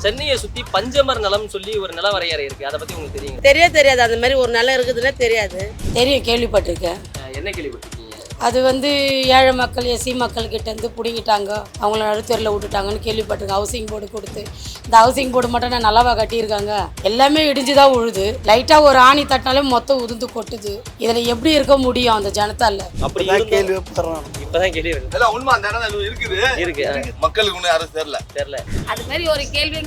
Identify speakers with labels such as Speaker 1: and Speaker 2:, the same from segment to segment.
Speaker 1: சென்னையை சுத்தி பஞ்சமர் நலம் சொல்லி ஒரு நில வரையறை இருக்கு. அதை பத்தி உங்களுக்கு தெரியுங்க?
Speaker 2: தெரிய தெரியாது. அந்த மாதிரி ஒரு நிலம் இருக்குதுன்னே தெரியாது.
Speaker 3: தெரியும் கேள்விப்பட்டிருக்கேன்.
Speaker 1: என்ன கேள்விப்பட்டிருக்கீங்க?
Speaker 3: அது வந்து ஏழை மக்கள் எஸ்சி மக்கள் கிட்ட இருந்து பிடுங்கிட்டாங்க. அவங்கள நடுத்தரில் விட்டுட்டாங்கன்னு கேள்விப்பட்டிருக்கேன். ஹவுசிங் போர்டு கொடுத்து. இந்த ஹவுசிங் போர்டு மட்டும் நான் நல்லாவா கட்டியிருக்காங்க? எல்லாமே இடிஞ்சு தான் உழுது லைட்டாக ஒரு ஆணி தட்டினாலே மொத்தம் உதிர்ந்து கொட்டுது. இதில் எப்படி இருக்க முடியும் அந்த ஜனத்தால?
Speaker 1: அப்படி
Speaker 4: கேள்விப்படுறோம்
Speaker 1: இப்பதான் கேள்வி
Speaker 5: இல்ல உண்மை அந்த இடம் தான் இருக்குது.
Speaker 1: இருக்கு அஹ்
Speaker 5: மக்களுக்கு ஒன்றும் யாரும் தெரியல
Speaker 1: தெரியல
Speaker 6: அது மாதிரி ஒரு கேள்வி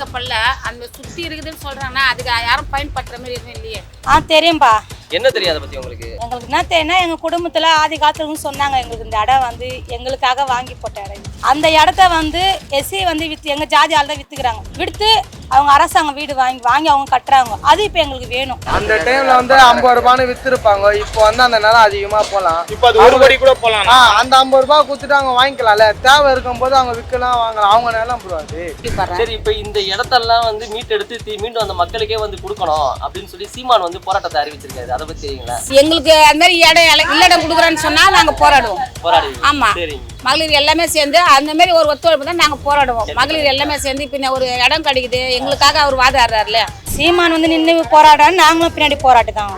Speaker 6: அந்த சுத்தி இருக்குதுன்னு சொல்றாங்கன்னா அதுக்கு யாரும் பயன்படுத்துற மாதிரி எதுவும் இல்லையே.
Speaker 7: ஆ தெரியும்பா.
Speaker 1: என்ன தெரியும் அதை பத்தி உங்களுக்கு?
Speaker 7: எங்களுக்கு என்ன தெரியும்னா எங்கள் குடும்பத்தில் ஆதி காலத்துல சொன்னாங்க. எங்களுக்கு இந்த இடம் வந்து எங்களுக்காக வாங்கி போட்ட இடம் அந்த இடத்த வந்து எஸ்சி வந்து விற்று எங்கள் ஜாதி ஆள் தான் வித்துக்கிறாங்க. விடுத்து அவங்க அரசாங்கம் வீடு வாங்கி வாங்கி அவங்க கட்டுறாங்க. அது இப்போ எங்களுக்கு வேணும்.
Speaker 4: அந்த டைம்ல வந்து ஐம்பது ரூபான்னு வித்துருப்பாங்க. இப்போ வந்து அந்த நிலம் அதிகமா போலாம்.
Speaker 8: இப்போ அது ஒரு கோடி கூட போலாம்.
Speaker 4: ஆ அந்த ஐம்பது ரூபாய் கொடுத்துட்டு அவங்க வாங்கிக்கலாம்ல. தேவை இருக்கும்போது அவங்க விற்கலாம் வாங்கலாம். அவங்க நிலம் ப்ரோ அது.
Speaker 1: சரி இப்ப இந்த இடத்தெல்லாம் வந்து மீட்டெடுத்து தி- மீண்டும் அந்த மக்களுக்கே வந்து கொடுக்கணும் அப்படின்னு சொல்லி சீமான் வந்து போராட்டத்தை அறிவிச்சிருக்காரு. அதை பத்தி தெரியுங்களா?
Speaker 6: எங்களுக்கு அந்த மாதிரி இடம் இல்ல- இல்லடம் கொடுக்குறேன்னு சொன்னா நாங்க போராடுவோம்.
Speaker 1: போராடுவீங்க.
Speaker 6: ஆமா.
Speaker 1: சரிங்க.
Speaker 6: மகளிர் எல்லாமே சேர்ந்து அந்த மாதிரி ஒரு ஒத்துழைப்பு தான் நாங்க போராடுவோம். மகளிர் எல்லாமே சேர்ந்து பின்ன ஒரு இடம் கிடைக்குது எங்களுக்காக அவர் வாதாடுறாருல
Speaker 7: சீமான் வந்து நின்று போராடுறாரு நாங்களும் பின்னாடி போராட்டு தான்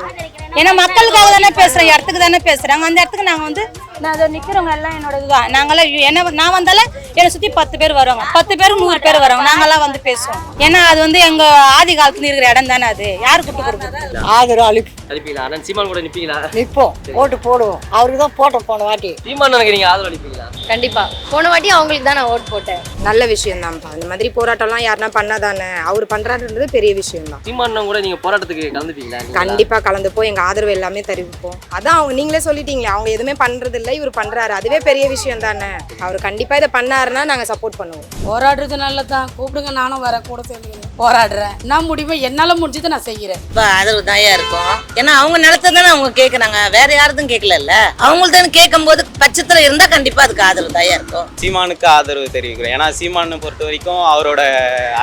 Speaker 7: ஏன்னா மக்களுக்காக தானே பேசுகிறோம் இடத்துக்கு தானே பேசுகிறாங்க அந்த இடத்துக்கு நாங்கள் வந்து நான் அதை நிற்கிறவங்க எல்லாம் என்னோட இதுதான் நாங்களாம் என்ன நான் வந்தாலும் என்னை சுற்றி பத்து பேர் வருவாங்க. பத்து பேர் நூறு பேர் வருவாங்க. நாங்களாம் வந்து பேசுவோம். ஏன்னா அது வந்து எங்கள் ஆதி காலத்துல இருக்கிற இடம் தானே அது. யார் கூட்டு கொடுக்குறது
Speaker 9: ஆதரவு அளிப்பு
Speaker 1: அனுப்பிங்களா அண்ணன் சீமான் கூட நிப்பீங்களா?
Speaker 9: நிற்போம் ஓட்டு போடுவோம். அவருக்கு தான் போட்டோம் போன வாட்டி.
Speaker 1: சீமான் எனக்கு நீங்க ஆதரவு அளிப்பீங்களா?
Speaker 10: கண்டிப்பா. போன வாட்டி அவங்களுக்கு தான் நான் ஓட் போட்டேன்.
Speaker 11: நல்ல விஷயம் தான்ப்பா அந்த மாதிரி போராட்டம்லாம் யாருன்னா பண்ணாதானே? அவர் பண்றாருன்றது பெரிய விஷயம் தான்
Speaker 1: சீமான் கூட நீங்க போராட்டத்துக்கு கலந்துப்பீங்களா? நீங்களா?
Speaker 11: கண்டிப்பா கலந்துப்போம் எங்க ஆதரவு எல்லாமே தெரிவிப்போம். அதான் அவங்க நீங்களே சொல்லிட்டீங்களே அவங்க எதுவுமே பண்றது இல்ல இவர் பண்றாரு. அதுவே பெரிய விஷயம் தானே. அவர் கண்டிப்பாக இதை பண்ணாருன்னா நாங்கள் சப்போர்ட் பண்ணுவோம்.
Speaker 3: போராடுறது நல்லதான் கூப்பிடுங்க நானும் வர கூட சேர்ந்துக்கிறேன் போராடுறேன். என்ன முடியுமோ என்னால் முடிஞ்சதை நான் செய்கிறேன்.
Speaker 2: இப்போ ஆதரவு தாயா இருக்கும். ஏன்னா அவங்க நிலத்தை தானே அவங்க கேட்குறாங்க வேற யாரதும் கேட்கலல்ல அவங்கள்ட்ட கேட்கும்போது பட்சத்தில் இருந்தால் கண்டிப்பாக அதுக்கு ஆதரவு தாயா இருக்கும்.
Speaker 8: சீமானுக்கு ஆதரவு தெரிவிக்கிறோம் ஏன்னா சீமானை பொறுத்த வரைக்கும் அவரோட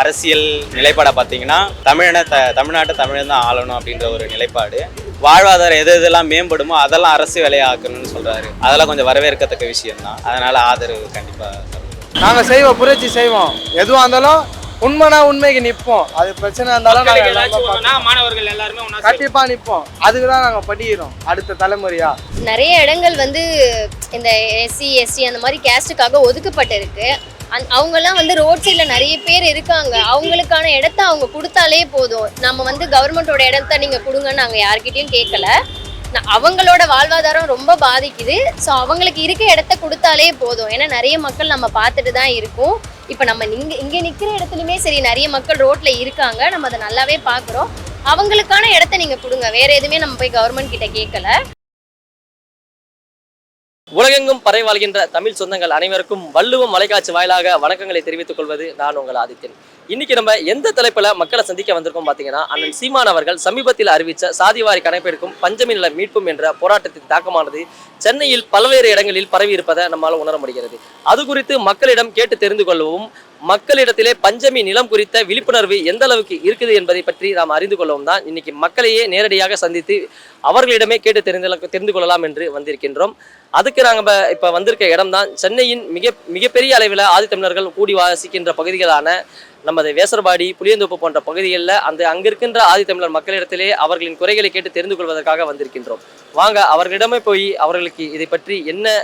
Speaker 8: அரசியல் நிலைப்பாடை பார்த்தீங்கன்னா தமிழனை த தமிழ்நாட்டை தமிழன் தான் ஆளணும் அப்படின்ற ஒரு நிலைப்பாடு. வாழ்வாதாரம் எது எதெல்லாம் மேம்படுமோ அதெல்லாம் அரசு வேலையாக்கணும்னு சொல்றாரு. அதெல்லாம் கொஞ்சம் வரவேற்கத்தக்க விஷயம் தான் அதனால ஆதரவு கண்டிப்பாக
Speaker 4: நாங்க செய்வோம் புரட்சி செய்வோம். எதுவா இருந்தாலும் உண்மைனா உண்மைக்கு நிப்போம். அது பிரச்சனை இருந்தாலும்.
Speaker 8: மாணவர்கள் எல்லாருமே
Speaker 4: கண்டிப்பா நிப்போம். அதுக்கு தான் நாங்க படிக்கிறோம் அடுத்த தலைமுறையா.
Speaker 10: நிறைய இடங்கள் வந்து இந்த எஸ்சி எஸ்டி அந்த மாதிரி கேஸ்டுக்காக ஒதுக்கப்பட்டிருக்கு. அந் அவங்கெல்லாம் வந்து ரோட் சைடில் நிறைய பேர் இருக்காங்க. அவங்களுக்கான இடத்த அவங்க கொடுத்தாலே போதும். நம்ம வந்து கவர்மெண்ட்டோட இடத்த நீங்கள் கொடுங்கன்னு நாங்கள் யார்கிட்டயும் கேட்கல. அவங்களோட வாழ்வாதாரம் ரொம்ப பாதிக்குது. ஸோ அவங்களுக்கு இருக்க இடத்த கொடுத்தாலே போதும். ஏன்னா நிறைய மக்கள் நம்ம பார்த்துட்டு தான் இருக்கோம். இப்போ நம்ம இங்கே இங்கே நிற்கிற இடத்துலையுமே சரி நிறைய மக்கள் ரோட்டில் இருக்காங்க. நம்ம அதை நல்லாவே பார்க்குறோம். அவங்களுக்கான இடத்த நீங்கள் கொடுங்க. வேற எதுவுமே நம்ம போய் கவர்மெண்ட் கிட்ட கேட்கல.
Speaker 1: உலகெங்கும் பறை வாழ்கின்ற தமிழ் சொந்தங்கள் அனைவருக்கும் வள்ளுவம் மலைக்காட்சி வாயிலாக வணக்கங்களை தெரிவித்துக் கொள்வது நான் உங்கள் ஆதித்யன். இன்னைக்கு நம்ம எந்த தலைப்புல மக்களை சந்திக்க வந்திருக்கோம் பாத்தீங்கன்னா அண்ணன் சீமான் அவர்கள் சமீபத்தில் அறிவித்த சாதிவாரி கணக்கெடுக்கும் பஞ்சமி நில மீட்பும் என்ற போராட்டத்தின் தாக்கமானது சென்னையில் பல்வேறு இடங்களில் பரவி இருப்பதை நம்மால் உணர முடிகிறது. அது குறித்து மக்களிடம் கேட்டு தெரிந்து கொள்ளவும் மக்களிடத்திலே பஞ்சமி நிலம் குறித்த விழிப்புணர்வு எந்த அளவுக்கு இருக்குது என்பதை பற்றி நாம் அறிந்து கொள்ளவும் தான் இன்னைக்கு மக்களையே நேரடியாக சந்தித்து அவர்களிடமே கேட்டு தெரிந்து தெரிந்து கொள்ளலாம் என்று வந்திருக்கின்றோம். அதுக்கு நாங்கள் இப்போ வந்திருக்க இடம் தான் சென்னையின் மிக மிகப்பெரிய அளவில் ஆதித்தமிழர்கள் கூடி வாசிக்கின்ற பகுதிகளான நமது வேசர்பாடி புளியந்தோப்பு போன்ற பகுதிகளில் அந்த அங்கே இருக்கின்ற ஆதித்தமிழர் மக்களிடத்திலே அவர்களின் குறைகளை கேட்டு தெரிந்து கொள்வதற்காக வந்திருக்கின்றோம். வாங்க அவர்களிடமே போய் அவர்களுக்கு இதை பற்றி என்ன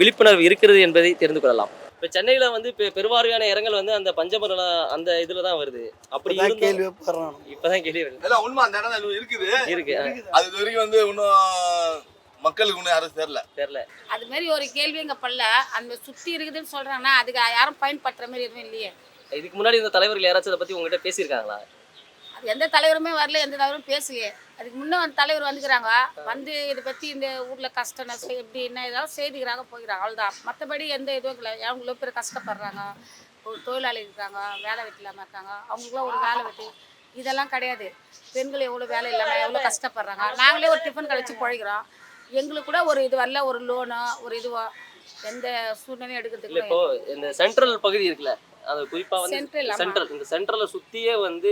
Speaker 1: விழிப்புணர்வு இருக்கிறது என்பதை தெரிந்து கொள்ளலாம். இப்போ சென்னையில் வந்து இப்போ பெருவாரியான இடங்கள் வந்து அந்த பஞ்சமரல அந்த இதில் தான் வருது. அப்படி
Speaker 4: கேள்விப்படுறோம்
Speaker 1: இப்போதான் கேள்வி வருது.
Speaker 5: இல்ல உண்மை அந்த இடம் இருக்குது.
Speaker 1: இருக்கு
Speaker 5: அது வரைக்கும் வந்து இன்னும் மக்களுக்கு ஒன்றும் யாரும் தெரியல
Speaker 1: தெரியல
Speaker 6: அது மாதிரி ஒரு கேள்வி எங்க பல்ல அந்த சுத்தி இருக்குதுன்னு சொல்றாங்கன்னா அதுக்கு யாரும் பயன்படுத்துற மாதிரி எதுவும் இல்லையே.
Speaker 1: இதுக்கு முன்னாடி இந்த தலைவர்கள் யாராச்சும் அதை பற்றி உங்ககிட்ட பேசியிருக்காங்களா?
Speaker 6: எந்த தலைவருமே வரல எந்த தலைவரும் பேசலையே. அதுக்கு முன்னே அந்த தலைவர் வந்துக்கிறாங்க. வந்து இதை பற்றி இந்த ஊரில் கஷ்டம் நஷ்டம் எப்படி என்ன ஏதாவது செய்திக்கிறாங்க போய்க்கிறாங்க அவ்வளோதான் மற்றபடி எந்த இதுவும் இல்லை எவ்வளோ பேர் கஷ்டப்படுறாங்க? ஒரு தொழிலாளி இருக்காங்க வேலை வெட்டி இல்லாமல் இருக்காங்க. அவங்களுக்குலாம் ஒரு வேலை வெட்டி. இதெல்லாம் கிடையாது. பெண்கள் எவ்வளோ வேலை இல்லாமல் எவ்வளோ கஷ்டப்படுறாங்க? நாங்களே ஒரு டிஃபன் கழிச்சு பழகிறோம் எங்களுக்கு கூட ஒரு இது வரல ஒரு லோனோ ஒரு இதுவோ. எந்த சூழ்நிலையும் எடுக்கிறதுக்கு
Speaker 1: இப்போ இந்த சென்ட்ரல் பகுதி இருக்குல்ல அது குறிப்பா வந்து. சென்ட்ரல் இந்த சென்ட்ரலை சுத்தியே வந்து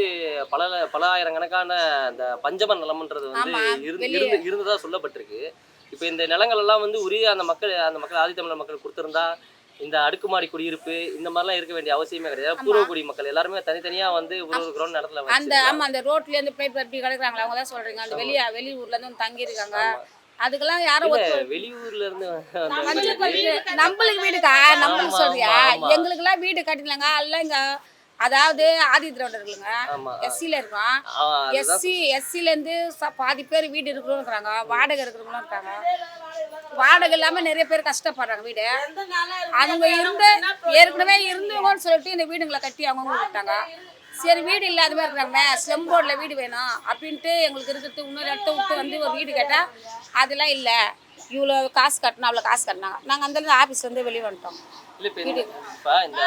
Speaker 1: பல பல ஆயிரக்கணக்கான இந்த பஞ்சம நிலம்ன்றது வந்து இருந்து
Speaker 6: வெளியே.
Speaker 1: இருந்து இருந்ததா சொல்லப்பட்டிருக்கு. இப்போ இந்த நிலங்கள் எல்லாம் வந்து உரிய அந்த மக்கள் அந்த மக்கள் ஆதித்தமிழர் மக்கள் கொடுத்திருந்தா இந்த அடுக்குமாடி குடியிருப்பு இந்த மாதிரிலாம் இருக்க வேண்டிய அவசியமே கிடையாது. பூர்வகுடி மக்கள் எல்லாருமே தனித்தனியா வந்து ஒரு ஒரு கிரௌண்ட் இடத்துல
Speaker 6: அந்த. ஆமா அந்த ரோட்ல இருந்து பிளேட் பரப்பி கிடக்குறாங்களா அவங்க தான் சொல்றீங்க. அந்த வெளிய வெளியூர்ல இருந்து தங்கி இருக்காங்க அதுக்கெல்லாம் யாரும்
Speaker 1: வெளியூர்ல இருந்து
Speaker 6: நம்மளுக்கு வீடுக்கா? நம்மளுக்கு சொல்றியா. எங்களுக்கு எல்லாம் வீடு கட்டினாங்க. எல்லாம் இங்க அதாவது ஆதி திராவிடர் இருக்குங்க
Speaker 1: ஆமா.
Speaker 6: எஸ்சில இருக்கோம். எஸ்சி எஸ்சில இருந்து ச- பாதி பேர் வீடு இருக்கிறவங்க இருக்கிறாங்க. வாடகை இருக்கிறவங்களும் இருக்காங்க. வாடகை இல்லாம நிறைய பேர் கஷ்டப்படுறாங்க வீடு. அவங்க இருந்து ஏற்கனவே இருந்தவங்கன்னு சொல்லிட்டு இந்த வீடுங்களை கட்டி அவங்க விட்டாங்க சரி வீடு இல்லாத மாதிரி இருக்கிறாங்க செம்போர்டில் வீடு வேணும் அப்படின்ட்டு எங்களுக்கு இருக்கிறது இன்னொரு இடத்த விட்டு வந்து ஒரு வீடு கேட்டால் அதெல்லாம் இல்லை. இவ்வளோ காசு கட்டணும் அவ்வளோ காசு கட்டினாங்க. நாங்கள் அந்த ஆஃபீஸ் வந்து வெளியே வந்துட்டோம்.
Speaker 1: இப்ப இந்த-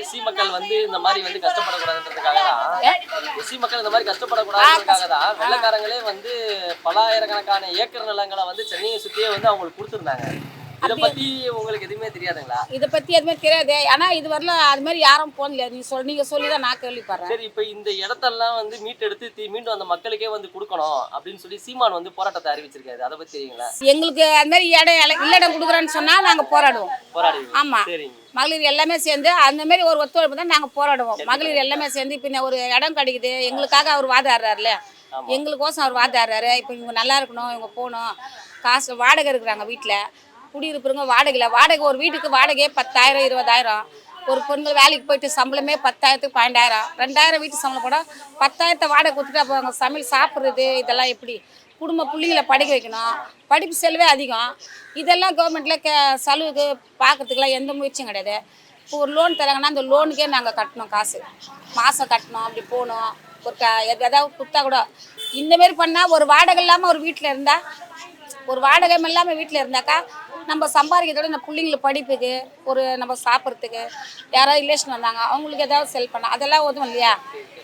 Speaker 1: எஸ்சி மக்கள் வந்து இந்த மாதிரி வந்து கஷ்டப்படக்கூடாதுன்றதுக்காக தான் எஸ்சி மக்கள் இந்த மாதிரி கஷ்டப்படக்கூடாதுன்றதுக்காக தான் வெள்ளக்காரங்களே வந்து பலாயிரக்கணக்கான ஏக்கர் நிலங்களை வந்து சென்னையை சுத்தியே வந்து அவங்களுக்கு கொடுத்துருந்தாங்க. இத பத்தி உங்களுக்கு எதுவுமே தெரியாதுங்களா?
Speaker 6: இதை பற்றி எதுவுமே தெரியாது. ஆனால் இது வரல அது மாதிரி யாரும் போனல நீ சொல் நீங்கள் சொல்லி தான் நான் கேள்விப்படுறேன்.
Speaker 1: சரி இப்ப இந்த இடத்தெல்லாம் வந்து மீட்டெடுத்து மீண்டும் அந்த மக்களுக்கே வந்து கொடுக்கணும் அப்படின்னு சொல்லி சீமான் வந்து போராட்டத்தை அறிவிச்சிருக்காரு. அதை பத்தி தெரியுங்களா?
Speaker 6: எங்களுக்கு அது மாதிரி இடம் இல்ல- இல்லடம் கொடுக்குறேன்னு சொன்னால் நாங்கள் போராடுவோம்.
Speaker 1: போராடுவீங்க.
Speaker 6: ஆமா.
Speaker 1: சரிங்க.
Speaker 6: மகளிர் எல்லாமே சேர்ந்து அந்த மாதிரி ஒரு ஒத்துழைப்பு தான் நாங்கள் போராடுவோம். மகளிர் எல்லாமே சேர்ந்து இப்போ ஒரு இடம் கிடைக்குது. எங்களுக்காக அவர் வாதாடுறாருல எங்களுக்கோசம் அவர் வாதாடுறாரு. இப்போ இவங்க நல்லா இருக்கணும் இவங்க போகணும். காசு வாடகை இருக்கிறாங்க வீட்டில் குடியிருப்புறவங்க வாடகையில். வாடகை ஒரு வீட்டுக்கு வாடகையே பத்தாயிரம் இருபதாயிரம். ஒரு பெண்கள் வேலைக்கு போயிட்டு சம்பளமே பத்தாயிரத்துக்கு பன்னெண்டாயிரம். ரெண்டாயிரம் வீட்டு சம்பளம் கூட பத்தாயிரத்தை வாடகை கொடுத்துட்டு அப்போ அவங்க சமையல் சாப்பிட்றது இதெல்லாம் எப்படி? குடும்ப பிள்ளைங்களை படிக்க வைக்கணும். படிப்பு செலவே அதிகம். இதெல்லாம் கவர்மெண்ட்டில் க செலவுக்கு பார்க்குறதுக்கெல்லாம் எந்த முயற்சியும் கிடையாது. இப்போ ஒரு லோன் தராங்கன்னா அந்த லோனுக்கே நாங்கள் கட்டணும் காசு. மாதம் கட்டணும் அப்படி போகணும். ஒரு க எதாவது கொடுத்தா கூட. இந்தமாரி பண்ணால் ஒரு வாடகை இல்லாமல் ஒரு வீட்டில் இருந்தால் ஒரு வாடகை இல்லாமல் வீட்டில் இருந்தாக்கா நம்ம சம்பாதிக்கிறதோட இந்த பிள்ளைங்களுக்கு படிப்புக்கு ஒரு நம்ம சாப்பிட்றதுக்கு யாராவது ரிலேஷன் வந்தாங்க அவங்களுக்கு ஏதாவது செல் பண்ண அதெல்லாம் உதவும் இல்லையா?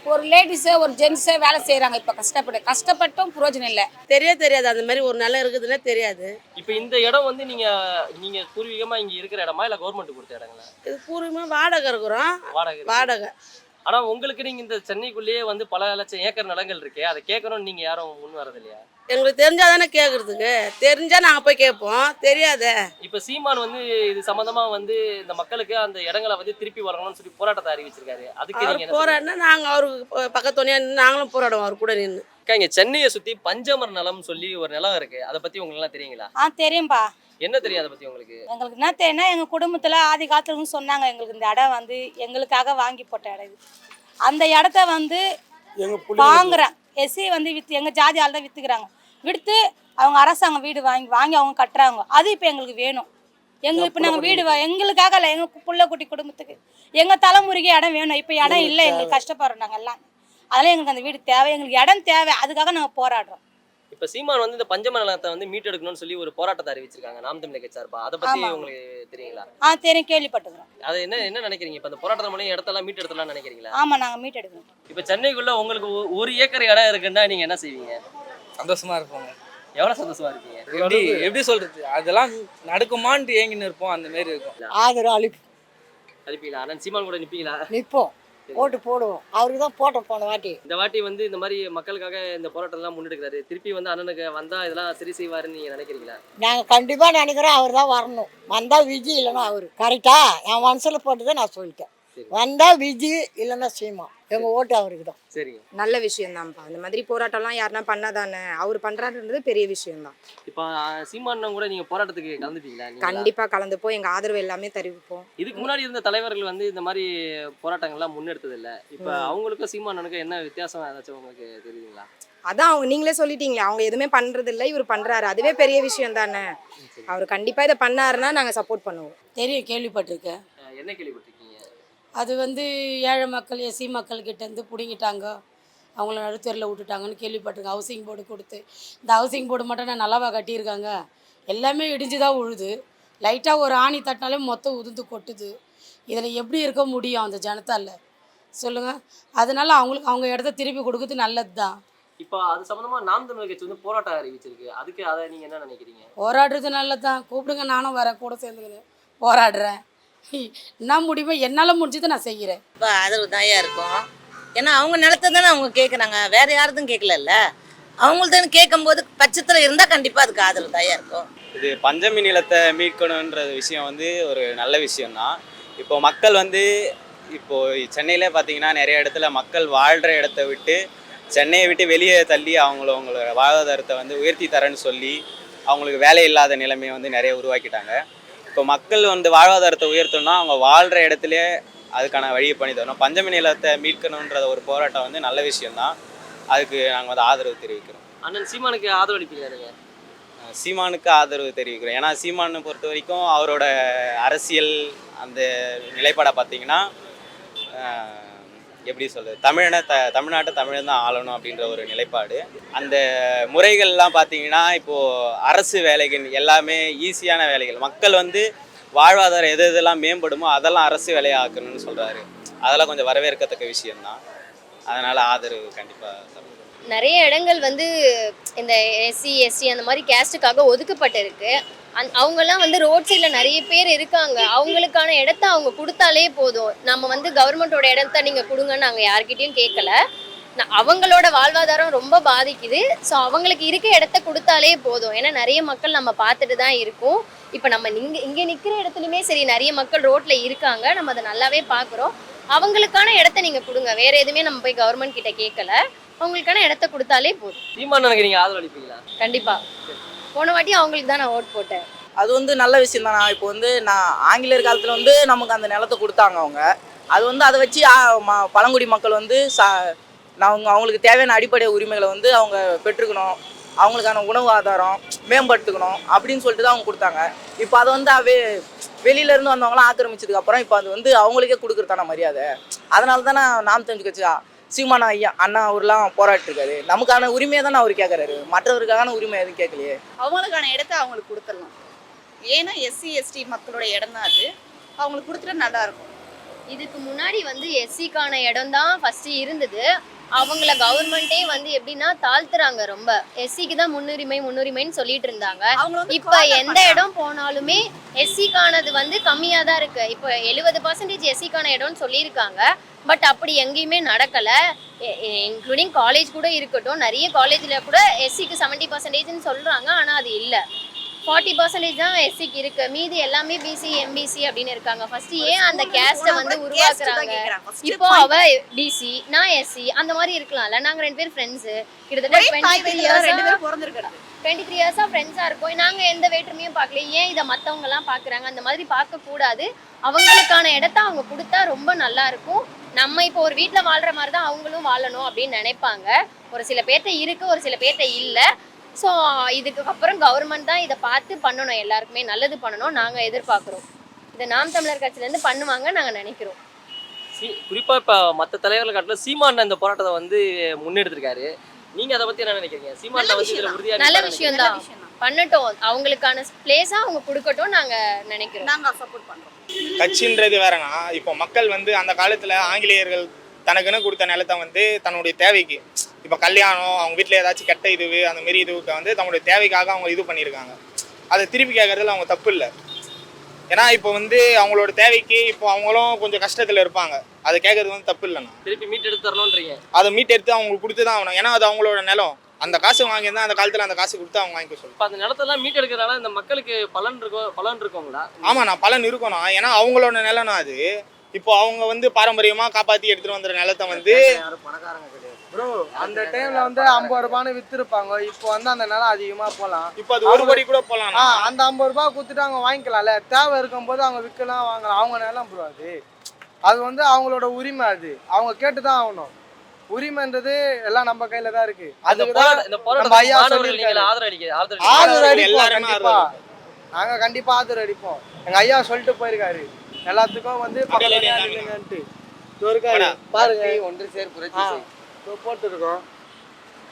Speaker 6: ஒரு லேடிஸே ஒரு ஜென்ஸே வேலை செய்கிறாங்க இப்போ கஷ்டப்பட்டு. கஷ்டப்பட்டும் பிரயோஜனம் இல்லை.
Speaker 2: தெரிய தெரியாது. அந்த மாதிரி ஒரு நிலம் இருக்குதுன்னே தெரியாது.
Speaker 1: இப்ப இந்த இடம் வந்து நீங்க நீங்க பூர்வீகமா இங்க இருக்கிற இடமா இல்ல கவர்மெண்ட் கொடுத்த இடங்களா?
Speaker 2: இது பூர்வமாக வாடகை இருக்கிறோம்.
Speaker 1: வாடகை.
Speaker 2: வாடகை.
Speaker 1: ஆனா உங்களுக்கு நீங்க இந்த சென்னைக்குள்ளேயே வந்து பல லட்சம் ஏக்கர் நிலங்கள் இருக்கே அதை கேட்கணும்னு நீங்க யாரும் முன் வரது இல்லையா
Speaker 2: எங்களுக்கு தெரிஞ்சா தானே கேட்குறதுக்கு தெரிஞ்சா நாங்கள் போய் கேட்போம். தெரியாதே.
Speaker 1: இப்ப சீமான் வந்து இது சம்பந்தமா வந்து இந்த மக்களுக்கு அந்த இடங்களை வந்து திருப்பி வழங்கணும்னு சொல்லி போராட்டத்தை அறிவிச்சிருக்காரு. அதுக்கு நீங்க
Speaker 2: அவர்? போராடினா நாங்கள் அவருக்கு பக்கத்துணையாக நின்று நாங்களும் போராடுவோம் அவர் கூட நின்று
Speaker 1: இங்க சென்னையை சுத்தி பஞ்சமர் நிலம் சொல்லி ஒரு நிலம் இருக்கு. அதை பத்தி உங்களுக்கு எல்லாம் தெரியுங்களா?
Speaker 7: ஆ தெரியும்பா.
Speaker 1: என்ன தெரியும் அதை பத்தி உங்களுக்கு?
Speaker 7: எங்களுக்கு என்ன தெரியும்னா எங்கள் குடும்பத்தில் ஆதி காலத்துலன்னு சொன்னாங்க எங்களுக்கு இந்த இடம் வந்து எங்களுக்காக வாங்கி போட்ட இடம் இது. அந்த இடத்த வந்து வாங்குறேன். எஸ்சி வந்து விற்று எங்கள் ஜாதி ஆள் தான் விற்றுக்குறாங்க விடுத்து அவங்க அரசாங்கம் வீடு வாங்கி வாங்கி அவங்க கட்டுறாங்க. அது இப்போ எங்களுக்கு வேணும். எங்களுக்கு இப்போ நாங்கள் வீடு வா- எங்களுக்காக இல்லை எங்கள் புள்ள குட்டி குடும்பத்துக்கு. எங்கள் தலைமுறைக்கு இடம் வேணும். இப்போ இடம் இல்லை எங்களுக்கு கஷ்டப்படுறோம் நாங்கள் எல்லாம். அதெல்லாம் எங்களுக்கு அந்த வீடு தேவை. எங்களுக்கு இடம் தேவை. அதுக்காக நாங்கள் போராடுறோம்.
Speaker 1: இப்ப சீமான் வந்து இந்த பஞ்சமர் நிலத்தை வந்து மீட்டெடுக்கணும்னு சொல்லி ஒரு போராட்டத்தை அறிவிச்சிருக்காங்க நாம் கட்சி சார்பா. அதை பத்தி
Speaker 7: ஆமா.
Speaker 1: உங்களுக்கு தெரியுங்களா?
Speaker 7: ஆ தெரியும். கேள்விப்பட்டுக்கிறோம்
Speaker 1: அது என்ன என்ன நினைக்கிறீங்க? இப்ப இந்த போராட்டத்தின் மூலம் இடத்தெல்லாம் மீட்டெடுத்தலாம்னு நினைக்கிறீங்களா?
Speaker 7: ஆமாம் நாங்கள் மீட் எடுக்கணும்
Speaker 1: இப்ப சென்னைக்குள்ள உங்களுக்கு ஒ- ஒரு ஏக்கர் இடம் இருக்குன்னா நீங்க என்ன செய்வீங்க?
Speaker 4: சந்தோஷமா இருப்போங்க.
Speaker 1: எவ்வளவு சந்தோஷமா இருப்பீங்க
Speaker 4: எப்படி எப்படி சொல்றது? அதெல்லாம் நடக்குமான்ட்டு ஏங்கின்னு இருப்போம். அந்த மாதிரி இருக்கும்.
Speaker 9: ஆதரவு அளிப்பு.
Speaker 1: அனுப்பீங்களா அண்ணன் சீமான் கூட நிப்பீங்களா?
Speaker 9: நிற்போம் ஓட்டு போடுவோம். அவருக்கு தான் போட்டோம் போன வாட்டி.
Speaker 1: இந்த வாட்டி வந்து இந்த மாதிரி மக்களுக்காக இந்த போராட்டம் எல்லாம் முன்னெடுக்கிறாரு. திருப்பி வந்து அண்ணனுக்கு வந்தா இதெல்லாம் சரி செய்வாருன்னு நீங்க நினைக்கிறீங்களா?
Speaker 9: நாங்கள் கண்டிப்பாக நினைக்கிறோம். அவர் தான் வரணும். வந்தால் விஜி இல்லைன்னா அவர். கரெக்டா என் மனசில் போட்டதை நான் சொல்லிட்டேன். வந்தால் விஜி இல்லைன்னா சீமா. எங்கள் ஓட்டு அவருக்கு தான்
Speaker 1: சரிங்க.
Speaker 11: நல்ல விஷயம்தான்ப்பா. அந்த மாதிரி போராட்டம்லாம் யாருன்னா பண்ணாதானே? அவர் பண்ணுறாருன்றது பெரிய விஷயம்தான்.
Speaker 1: இப்போ சீமான் கூட நீங்க போராட்டத்துக்கு கலந்துட்டீங்களா?
Speaker 11: கண்டிப்பாக கலந்துப்போம். எங்கள் ஆதரவு எல்லாமே தெரிவிப்போம்.
Speaker 1: இதுக்கு முன்னாடி இருந்த தலைவர்கள் வந்து இந்த மாதிரி போராட்டங்கள்லாம் முன்னெடுத்தது இல்ல இப்ப அவங்களுக்கும் சீமானனுக்கும் என்ன வித்தியாசம்? ஏதாச்சும் உங்களுக்கு தெரியுங்களா
Speaker 11: அதான் அவங்க நீங்களே சொல்லிட்டீங்களே அவங்க எதுவுமே பண்றது இல்ல இவர் பண்றாரு. அதுவே பெரிய விஷயம் தானே அவர் கண்டிப்பா இதை பண்ணாருன்னா நாங்க சப்போர்ட் பண்ணுவோம்.
Speaker 3: தெரியும் கேள்விப்பட்டிருக்கேன்.
Speaker 1: என்ன கேள்விப்பட்டிருக்கீங்க?
Speaker 3: அது வந்து ஏழை மக்கள் எஸ்சி மக்கள் கிட்டேருந்து பிடுங்கிட்டாங்க. அவங்கள நடுத்தரில் விட்டுட்டாங்கன்னு கேள்விப்பட்டிருக்கேன். ஹவுசிங் போர்டு கொடுத்து. இந்த ஹவுசிங் போர்டு மட்டும் நான் நல்லாவா கட்டியிருக்காங்க? எல்லாமே இடிஞ்சு தான் உழுது லைட்டாக ஒரு ஆணி தட்டினாலே மொத்தம் உதிர்ந்து கொட்டுது. இதில் எப்படி இருக்க முடியும் அந்த ஜனத்தால? சொல்லுங்கள் அதனால அவங்களுக்கு அவங்க இடத்த திருப்பி கொடுக்குறது நல்லது தான்
Speaker 1: இப்போ அது சம்பந்தமா நாம் தமிழர் கட்சி வந்து போராட்டம் அறிவிச்சிருக்கு. அதுக்கு அதை நீங்க என்ன நினைக்கிறீங்க?
Speaker 3: போராடுறது நல்லது தான் கூப்பிடுங்க. நானும் வரேன். கூட சேர்ந்துக்கின்னு போராடுறேன். என்ன முடியுமோ என்னால் முடிஞ்சதை நான் செய்கிறேன்
Speaker 2: இப்போ ஆதரவு தாயா இருக்கும். ஏன்னா அவங்க நிலத்தை தானே அவங்க கேட்குறாங்க வேற யாரதும் கேட்கலல்ல அவங்கள்ட்ட கேட்கும்போது பட்சத்தில் இருந்தால் கண்டிப்பாக அதுக்கு ஆதரவு தாயா இருக்கும்.
Speaker 8: இது பஞ்சமி நிலத்தை மீட்கணுன்ற விஷயம் வந்து ஒரு நல்ல விஷயம்தான் இப்போ மக்கள் வந்து இப்போ சென்னையில பார்த்தீங்கன்னா நிறைய இடத்துல மக்கள் வாழ்கிற இடத்த விட்டு சென்னையை விட்டு வெளியே தள்ளி அவங்கள அவங்களோட வாழ்வாதாரத்தை வந்து உயர்த்தி தரேன்னு சொல்லி அவங்களுக்கு வேலை இல்லாத நிலைமையை வந்து நிறைய உருவாக்கிட்டாங்க. இப்போ மக்கள் வந்து வாழ்வாதாரத்தை உயர்த்தணும்னா அவங்க வாழ்கிற இடத்துலயே அதுக்கான வழியை பண்ணி தரணும். பஞ்சமி நிலத்தை மீட்கணுன்ற ஒரு போராட்டம் வந்து நல்ல விஷயம்தான். அதுக்கு நாங்கள் வந்து ஆதரவு தெரிவிக்கிறோம்.
Speaker 1: அண்ணன் சீமானுக்கு ஆதரவு
Speaker 8: அஹ் சீமானுக்கு ஆதரவு தெரிவிக்கிறோம். ஏன்னா சீமானை பொறுத்த வரைக்கும் அவரோட அரசியல் அந்த நிலைப்பாடை பார்த்தீங்கன்னா எப்படி சொல்றது? தமிழனை த தமிழ்நாட்டை தமிழன் தான் ஆளணும் அப்படின்ற ஒரு நிலைப்பாடு. அந்த முறைகள்லாம் பார்த்தீங்கன்னா இப்போது அரசு வேலைகள் எல்லாமே ஈஸியான வேலைகள். மக்கள் வந்து வாழ்வாதாரம் எது எதெல்லாம் மேம்படுமோ அதெல்லாம் அரசு வேலையாக்கணும்னு சொல்கிறாரு அதெல்லாம் கொஞ்சம் வரவேற்கத்தக்க விஷயம்தான். அதனால் ஆதரவு கண்டிப்பாக
Speaker 10: நிறைய இடங்கள் வந்து இந்த எஸ்சி எஸ்டி அந்த மாதிரி கேஸ்ட்டுக்காக ஒதுக்கப்பட்டிருக்கு. அவங்கெல்லாம் வந்து ரோட் சைடில் நிறைய பேர் இருக்காங்க. அவங்களுக்கான இடத்த அவங்க கொடுத்தாலே போதும். நம்ம வந்து கவர்மெண்ட்டோட இடத்த நீங்கள் கொடுங்கன்னு நாங்கள் யார்கிட்டயும் கேட்கல அவங்களோட வாழ்வாதாரம் ரொம்ப பாதிக்குது. ஸோ அவங்களுக்கு இருக்க இடத்த கொடுத்தாலே போதும். ஏன்னா நிறைய மக்கள் நம்ம பார்த்துட்டு தான் இருக்கோம். இப்போ நம்ம இங்கே இங்கே நிற்கிற இடத்துலையுமே சரி நிறைய மக்கள் ரோட்டில் இருக்காங்க. நம்ம அதை நல்லாவே பார்க்குறோம். அவங்களுக்கான இடத்த நீங்கள் கொடுங்க. வேற எதுவுமே நம்ம போய் கவர்மெண்ட் கிட்ட கேட்கல அவங்களுக்கான இடத்த கொடுத்தாலே போதும்.
Speaker 1: சீமானனுக்கு நீங்க ஆதரவு அளிப்பீங்களா?
Speaker 10: கண்டிப்பா. போன வாட்டி அவங்களுக்கு தான் நான் ஓட் போட்டேன்.
Speaker 12: அது வந்து நல்ல விஷயம் நான் இப்போ வந்து நான் ஆங்கிலேயர் காலத்தில் வந்து நமக்கு அந்த நிலத்தை கொடுத்தாங்க அவங்க. அது வந்து அதை வச்சு பழங்குடி மக்கள் வந்து சா நான் அவங்க அவங்களுக்கு தேவையான அடிப்படை உரிமைகளை வந்து அவங்க பெற்றுக்கணும். அவங்களுக்கான உணவு ஆதாரம் மேம்படுத்துக்கணும் அப்படின்னு சொல்லிட்டு தான் அவங்க கொடுத்தாங்க. இப்போ அதை வந்து அவே வெளியிலேருந்து வந்தவங்களாம் ஆக்கிரமிச்சதுக்கப்புறம் இப்போ அது வந்து அவங்களுக்கே கொடுக்குறதான மரியாதை. அதனால தானே நாம் தெரிஞ்சு கட்சி சீமானா ஐயா அண்ணா அவர்லாம் போராட்டிருக்காரு நமக்கான உரிமையை தானே அவர் கேட்குறாரு மற்றவருக்கான உரிமை எதுவும் கேட்கலையே.
Speaker 13: அவங்களுக்கான இடத்த அவங்களுக்கு கொடுத்துடலாம். ஏன்னா எஸ்சி எஸ்டி மக்களோட இடம் தான் அது. அவங்களுக்கு கொடுத்துட்டா நல்லா இருக்கும்.
Speaker 10: இதுக்கு முன்னாடி வந்து எஸ்சிக்கான இடம் தான் ஃபர்ஸ்ட் இருந்தது. அவங்கள கவர்மெண்ட்டே வந்து எப்படின்னா தாழ்த்துறாங்க ரொம்ப. எஸ்சிக்கு தான் முன்னுரிமை முன்னுரிமைன்னு சொல்லிட்டு இருந்தாங்க. இப்ப எந்த இடம் போனாலுமே எஸ்சிக்கானது வந்து கம்மியா தான் இருக்கு. இப்போ எழுபது பர்சன்டேஜ் எஸ்சிக்கான இடம்னு சொல்லியிருக்காங்க. பட் அப்படி எங்கேயுமே நடக்கல. இன்க்ளூடிங் காலேஜ் கூட இருக்கட்டும். நிறைய காலேஜ்ல கூட எஸ்சிக்கு செவன்ட்டி பர்சன்டேஜ்னு சொல்றாங்க. ஆனா அது இல்லை. ஃபார்ட்டி பர்சன்டேஜ் தான் எஸ்சிக்கு இருக்கு. மீதி எல்லாமே பிசி எம்பிசி அப்படின்னு இருக்காங்க. ஃபர்ஸ்ட் ஏன் அந்த கேஸ்ட்டை வந்து உருவாக்குறாங்க? இப்போ அவ பிசி நான் எஸ்சி அந்த மாதிரி இருக்கலாம்ல. நாங்க ரெண்டு பேரும் ஃப்ரெண்ட்ஸ் கிட்டத்தட்ட டுவெண்ட்டி த்ரீ
Speaker 13: தான் ரெண்டு
Speaker 10: இயர்ஸ்
Speaker 13: பேரும் பிறந்திருக்கிறது.
Speaker 10: டுவெண்ட்டி த்ரீ இயர்ஸாக ஃப்ரெண்ட்ஸாக இருக்கோம். நாங்கள் எந்த வேற்றுமையும் பார்க்கல. ஏன் இதை மற்றவங்கலாம் பார்க்குறாங்க? அந்த மாதிரி பார்க்கக்கூடாது அவங்களுக்கான இடத்த அவங்க கொடுத்தா ரொம்ப நல்லா இருக்கும். நம்ம இப்போ ஒரு வீட்டில் வாழ்கிற மாதிரி தான் அவங்களும் வாழணும் அப்படின்னு நினைப்பாங்க. ஒரு சில பேர்ட்ட இருக்கு ஒரு சில பேர்ட்ட இல்லை. ஸோ இதுக்கு அப்புறம் கவர்மெண்ட் தான் இதை பார்த்து பண்ணணும். எல்லாருக்குமே நல்லது பண்ணணும். நாங்கள் எதிர்பார்க்குறோம். இதை நாம் தமிழர் கட்சியிலேருந்து பண்ணுவாங்க நாங்கள் நினைக்கிறோம்.
Speaker 1: சீ- குறிப்பா இப்ப மத்த தலைவர்கள் காட்டிலும் சீமான் இந்த போராட்டத்தை வந்து முன்னெடுத்திருக்காரு. நீங்க அதை பத்தி என்ன நினைக்கிறீங்க? சீமான் வந்து இதுல உறுதியா
Speaker 10: நல்ல விஷயம் தான் பண்ணட்டும். அவங்களுக்கான பிளேஸா அவங்க கொடுக்கட்டும் நாங்க நினைக்கிறோம்.
Speaker 13: நாங்க சப்போர்ட் பண்றோம்.
Speaker 14: கட்சின்றது வேறனா இப்போ மக்கள் வந்து அந்த காலத்தில் ஆங்கிலேயர்கள் தனக்குன்னு கொடுத்த நிலத்தை வந்து தன்னுடைய தேவைக்கு இப்போ கல்யாணம் அவங்க வீட்டில் ஏதாச்சும் கெட்ட இதுவு அந்த மாரி இதுவுக்கு வந்து தன்னுடைய தேவைக்காக அவங்க இது பண்ணியிருக்காங்க அதை திருப்பி கேட்கறதுல அவங்க தப்பு இல்லை. ஏன்னா இப்போ வந்து அவங்களோட தேவைக்கு இப்போ அவங்களும் கொஞ்சம் கஷ்டத்தில் இருப்பாங்க. அதை கேட்கறது வந்து தப்பு இல்லைண்ணா.
Speaker 1: திருப்பி மீட் எடுத்து தரணும்ன்றீங்க?
Speaker 14: அதை மீட் எடுத்து அவங்களுக்கு கொடுத்து தான் ஆகணும். ஏன்னா அது அவங்களோட நிலம். அந்த காசு வாங்கியிருந்தா அந்த காலத்தில் அந்த காசு கொடுத்து அவங்க வாங்கிக்க
Speaker 1: இப்ப அந்த நிலத்தெல்லாம் மீட் எடுக்கிறதுனால இந்த மக்களுக்கு பலன் இருக்கும் பலன் இருக்குங்களா?
Speaker 14: ஆமாண்ணா பலன் இருக்கணும் ஏன்னா அவங்களோட நிலம்னா அது. இப்போ அவங்க வந்து பாரம்பரியமா காப்பாத்தி எடுத்துட்டு வந்த நிலத்தை வந்து
Speaker 4: ப்ரோ அந்த டைம்ல வந்து ஐம்பது ரூபான்னு வித்துருப்பாங்க. இப்போ வந்து அந்த நிலம் அதிகமா போலாம்.
Speaker 14: இப்போ அது ஒரு கோடி கூட போலாம்.
Speaker 4: அந்த ஐம்பது ரூபாய் கொடுத்துட்டு அவங்க வாங்கிக்கலாம்ல. தேவை இருக்கும்போது அவங்க விற்கலாம் வாங்கலாம். அவங்க நிலம் ப்ரோ அது. அது வந்து அவங்களோட உரிமை அது. அவங்க கேட்டு தான் ஆகணும். உரிமைன்றது எல்லாம் நம்ம கையில தான் இருக்கு. அதுக்கு
Speaker 1: இந்த. ஆதரவு
Speaker 4: அடிப்போம் கண்டிப்பா
Speaker 14: ஆதரவு
Speaker 4: அடிப்போம். எங்க ஐயா சொல்லிட்டு போயிருக்காரு. எல்லாத்துக்கும் வந்து
Speaker 14: அப்படியே
Speaker 4: பக்கத்துல
Speaker 14: இல்லையா?
Speaker 4: நில்லுங்கன்ட்டு. இதோ இருக்காரு
Speaker 14: வாடா.
Speaker 4: பாருங்க.
Speaker 12: ஒன்று சேர்
Speaker 4: இதோ போட்டுருக்கோம்.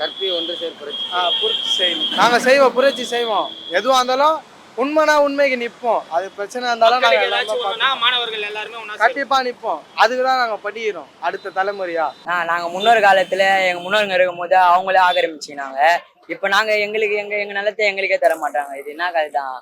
Speaker 12: கற்பி ஒன்று சேர் புரட்சி
Speaker 4: புரட்சி செய்யணும் நாங்க செய்வோம் புரட்சி செய்வோம். எதுவா இருந்தாலும் உண்மைனா உண்மைக்கு நிப்போம். அது பிரச்சனை இருந்தாலும் நாங்க பார்ப்போம்.
Speaker 14: மாணவர்கள் எல்லாருமே
Speaker 4: கண்டிப்பா நிப்போம். அதுக்கு தான் நாங்க படிக்கிறோம் அடுத்த தலைமுறையா.
Speaker 12: நாங்கள் முன்னொரு காலத்தில் எங்கள் முன்னோருங்க இருக்கும்போது அவங்களே ஆக்கிரமிச்சிக்கினாங்க. இப்போ நாங்கள் எங்களுக்கு எங்கள் எங்கள் நிலத்தை எங்களுக்கே தர மாட்டாங்க இது என்ன கதை தான்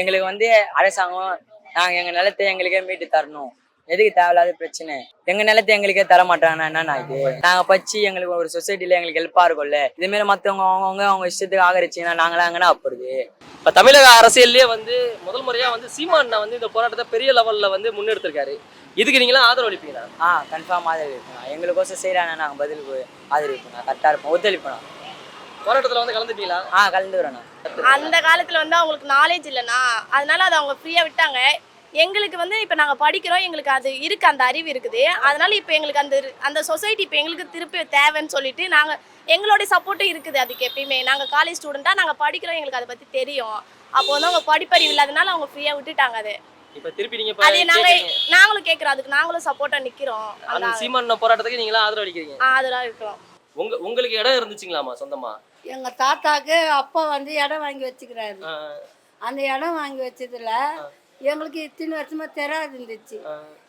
Speaker 12: எங்களுக்கு வந்து அரசாங்கம் நாங்கள் எங்கள் நிலத்தை எங்களுக்கே மீட்டு தரணும்.
Speaker 15: எதுக்கு தேவையில்லாத பிரச்சனை? எங்க நிலத்தை எங்களுக்கே தர மாட்டாங்கன்னா என்னண்ணா இது? நாங்க பச்சு எங்களுக்கு ஒரு சொசைட்டில எங்களுக்கு ஹெல்ப்பா இருக்கும்ல. இதே மாதிரி மத்தவங்க அவங்கவுங்க அவங்க இஷ்டத்துக்கு ஆகரிச்சிங்கன்னா நாங்களாம் எங்கன்னா அப்படுது
Speaker 1: இப்ப தமிழக அரசியல்லே வந்து முதல் முறையா வந்து சீமான் வந்து இந்த போராட்டத்தை பெரிய லெவல்ல வந்து முன்னெடுத்திருக்காரு. இதுக்கு நீங்களாம் ஆதரவு அளிப்பீங்களா?
Speaker 15: ஆ கன்ஃபார்ம் ஆதரவு எங்களுக்கோசம் செய்யறாங்க நாங்க பதில் ஆதரவு இருப்போம் கரெக்டா இருப்போம் ஒத்துழைப்போம்
Speaker 1: போராட்டத்துல வந்து கலந்துட்டீங்களா?
Speaker 15: ஆ கலந்துக்கிறேண்ணா
Speaker 16: அந்த காலத்துல வந்து அவங்களுக்கு நாலேஜ் இல்லைனா அதனால அதை அவங்க ஃப்ரீயா விட்டாங்க. எங்களுக்கு வந்து இப்போ நாங்கள் படிக்கிறோம். எங்களுக்கு அது இருக்கு அந்த அறிவு இருக்குது. அதனால இப்போ எங்களுக்கு அந்த அந்த சொசைட்டி இப்போ எங்களுக்கு திருப்பி தேவைன்னு சொல்லிட்டு நாங்கள் எங்களுடைய சப்போர்ட்டும் இருக்குது அதுக்கு எப்பயுமே. நாங்கள் காலேஜ் ஸ்டூடெண்ட்டாக நாங்கள் படிக்கிறோம். எங்களுக்கு அதை பற்றி தெரியும். அப்போ வந்து அவங்க படிப்பறிவு இல்லாதனால அவங்க ஃப்ரீயாக விட்டுட்டாங்க அது.
Speaker 1: இப்ப திருப்பி நீங்க இப்ப
Speaker 16: அதே நாங்கள்
Speaker 1: கேக்குறீங்க.
Speaker 16: நாங்களும் கேட்குறோம் அதுக்கு நாங்களும் சப்போர்ட்டாக நிற்கிறோம்
Speaker 1: அந்த
Speaker 16: அந்த
Speaker 1: சீமான் போராட்டத்துக்கு நீங்களாம் ஆதரவு அளிக்கிறீங்க.
Speaker 16: அதெல்லாம் இருக்கிறோம்
Speaker 1: உங்க உங்களுக்கு இடம் இருந்துச்சுங்களாமா சொந்தமா?
Speaker 3: எங்க தாத்தாக்கு அப்பா வந்து இடம் வாங்கி வச்சுக்கிறாரு. அந்த இடம் வாங்கி வச்சதுல எங்களுக்கு இத்தனை வருஷமா தெரியாது இருந்துச்சு.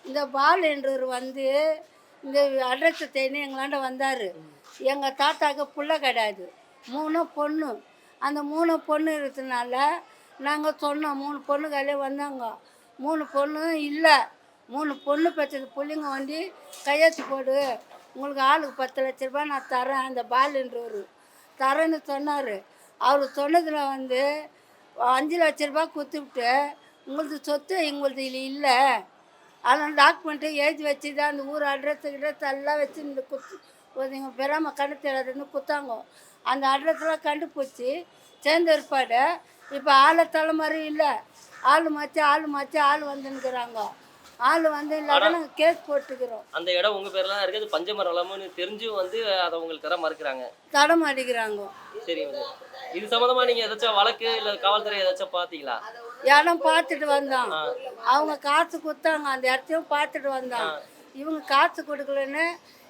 Speaker 3: இந்த பால் என்றவர் வந்து இந்த அட்ரஸ் தேடி எங்களாண்ட வந்தார். எங்கள் தாத்தாக்கு புள்ள கிடையாது. மூணு பொண்ணு. அந்த மூணு பொண்ணு இருக்கிறதுனால நாங்கள் சொன்னோம் மூணு பொண்ணுகளே வந்தாங்க. மூணு பொண்ணு இல்லை. மூணு பொண்ணு பெற்றது பிள்ளைங்க வந்து கையெழுத்து போடு. உங்களுக்கு ஆளுக்கு பத்து லட்ச ரூபா நான் தரேன் அந்த பாலுன்றவர். தரேன்னு சொன்னார். அவர் சொன்னதில் வந்து அஞ்சு லட்ச ரூபா கொடுத்துவிட்டு உங்களது சொத்து எங்களது இல்லை. அதனால் டாக்குமெண்ட்டு எழுதி வச்சு தான் அந்த ஊர் அட்ரஸ் கிட்ரஸ் எல்லாம் வச்சு இந்த குத்து எங்கள் பெறாம கண்டு தெரியாதுன்னு குத்தாங்க. அந்த அட்ரஸ்லாம் கண்டுபிடிச்சி சேர்ந்த ஏற்பாடு இப்போ ஆளை தலைமுறை இல்லை. ஆள் மாற்றி ஆள் மாற்றி ஆள் வந்துன்னுக்குறாங்க. ஆள் வந்து இல்லாத கேஸ் போட்டுக்கிறோம்.
Speaker 1: அந்த இடம் உங்க பேர்ல தான் இருக்கு அது பஞ்சமர நிலம்னு தெரிஞ்சும் வந்து அதை உங்களுக்கு தர மறுக்கிறாங்க.
Speaker 3: தடம் அடிக்கிறாங்க
Speaker 1: சரி இது சம்பந்தமா நீங்க ஏதாச்சும் வழக்கு இல்ல காவல்துறை ஏதாச்சும் பாத்தீங்களா
Speaker 3: இடம் பார்த்துட்டு வந்தோம் அவங்க காசு கொடுத்தாங்க. அந்த இடத்தையும் பார்த்துட்டு வந்தோம் இவங்க காசு கொடுக்கலன்னு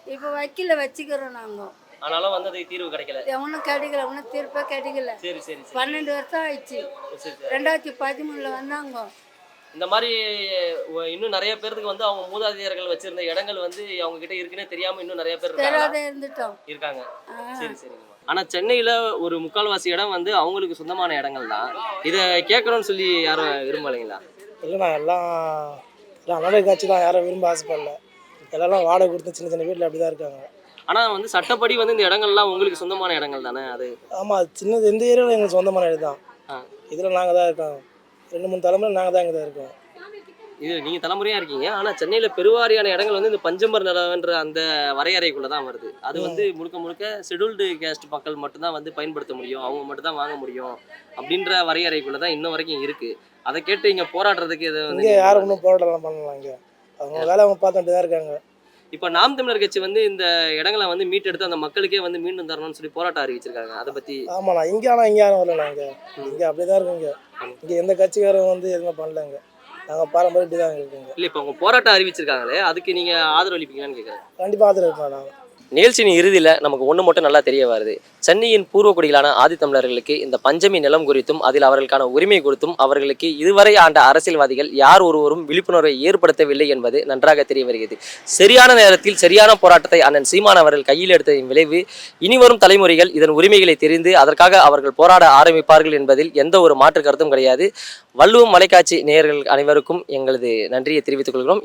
Speaker 3: இப்போ வக்கீல வச்சுக்கிறோம் நாங்கள்
Speaker 1: ஆனாலும் வந்து அதுக்கு தீர்வு கிடைக்கல.
Speaker 3: ஒன்றும் கிடைக்கல. ஒன்றும் தீர்ப்பே கிடைக்கல.
Speaker 1: சரி சரி
Speaker 3: பன்னெண்டு வருஷம் ஆயிடுச்சு. ரெண்டாயிரத்தி பதிமூணுல வந்தாங்க.
Speaker 1: இந்த மாதிரி இன்னும் நிறைய பேருக்கு வந்து அவங்க மூதாதையர்கள் வச்சிருந்த இடங்கள் வந்து அவங்க கிட்ட இருக்குன்னே தெரியாம இன்னும் நிறைய பேர்
Speaker 3: இருந்துட்டோம்.
Speaker 1: இருக்காங்க. சரி சரிங்கம்மா. ஆனா சென்னையில ஒரு முக்கால்வாசி இடம் வந்து அவங்களுக்கு சொந்தமான இடங்கள் தான் இதை கேட்கணும்னு சொல்லி யாரும் விரும்பலைங்களா?
Speaker 17: இல்லைண்ணா எல்லாம் எல்லாம் அனாதை காட்சி தான் யாரும் விரும்ப ஆசைப்படல. எல்லாம் வாடகை கொடுத்து சின்ன சின்ன வீட்டில் அப்படி தான் இருக்காங்க.
Speaker 1: ஆனா வந்து சட்டப்படி வந்து இந்த இடங்கள்லாம் உங்களுக்கு சொந்தமான இடங்கள் தானே அது
Speaker 17: ஆமாம் சின்னது எந்த ஏரியாவில் எங்களுக்கு சொந்தமான இது தான். இதில் நாங்கள் தான் இருக்கோம். ரெண்டு மூணு தலைமுறை நாங்கள் தான் இங்கே தான் இருக்கோம்.
Speaker 1: இது நீங்க தலைமுறையா இருக்கீங்க. ஆனா சென்னையில பெருவாரியான இடங்கள் வந்து இந்த பஞ்சமர் நிலவன்ற அந்த வரையறைக்குள்ள தான் வருது. அது வந்து முழுக்க முழுக்க ஷெட்யூல்டு கேஸ்ட் மக்கள் மட்டும்தான் வந்து பயன்படுத்த முடியும். அவங்க மட்டும் தான் வாங்க முடியும் அப்படின்ற வரையறைக்குள்ள தான் இன்ன வரைக்கும் இருக்கு. அதை கேட்டு இங்க போராடுறதுக்கு இது வந்து
Speaker 17: யாரும் ஒன்றும் போராட்டம் பண்ணலாம் இங்கே. அவங்க வேலை அவங்க பார்த்துட்டு தான் இருக்காங்க.
Speaker 1: இப்போ நாம் தமிழர் கட்சி வந்து இந்த இடங்களை வந்து மீட்டெடுத்து அந்த மக்களுக்கே வந்து மீண்டும் தரணும்னு சொல்லி போராட்டம் அறிவிச்சிருக்காங்க. அதை பத்தி
Speaker 17: ஆமாண்ணா இங்கே ஆனால் இங்கே யாரும் வரலண்ணா இங்கே இங்கே அப்படி தான் இருக்கும் இங்கே இங்கே எந்த கட்சிக்காரங்க வந்து எதுவுமே பண்ணல இங்கே நாங்கள் பாரம்பரிய இப்படி தான் இருக்கோங்க.
Speaker 1: இல்ல இப்போ அவங்க போராட்டம் அறிவிச்சிருக்காங்களே அதுக்கு நீங்க ஆதரவு அளிப்பீங்களான்னு கேட்குறேன்
Speaker 17: கண்டிப்பாக ஆதரவு இருப்பேன் நான்
Speaker 1: நிகழ்ச்சியின் இறுதியில் நமக்கு ஒன்று மட்டும் நல்லா தெரிய வருது. சென்னையின் பூர்வக்குடிகளான ஆதித்தமிழர்களுக்கு இந்த பஞ்சமி நிலம் குறித்தும் அதில் அவர்களுக்கான உரிமை குறித்தும் அவர்களுக்கு இதுவரை ஆண்ட அரசியல்வாதிகள் யார் ஒருவரும் விழிப்புணர்வை ஏற்படுத்தவில்லை என்பது நன்றாக தெரிய வருகிறது. சரியான நேரத்தில் சரியான போராட்டத்தை அண்ணன் சீமான் அவர்கள் கையில் எடுத்ததின் விளைவு இனிவரும் தலைமுறைகள் இதன் உரிமைகளை தெரிந்து அதற்காக அவர்கள் போராட ஆரம்பிப்பார்கள் என்பதில் எந்த ஒரு மாற்று கருத்தும் கிடையாது. வள்ளுவம் மலைக்காட்சி நேயர்கள் அனைவருக்கும் எங்களது நன்றியை தெரிவித்துக் கொள்கிறோம்.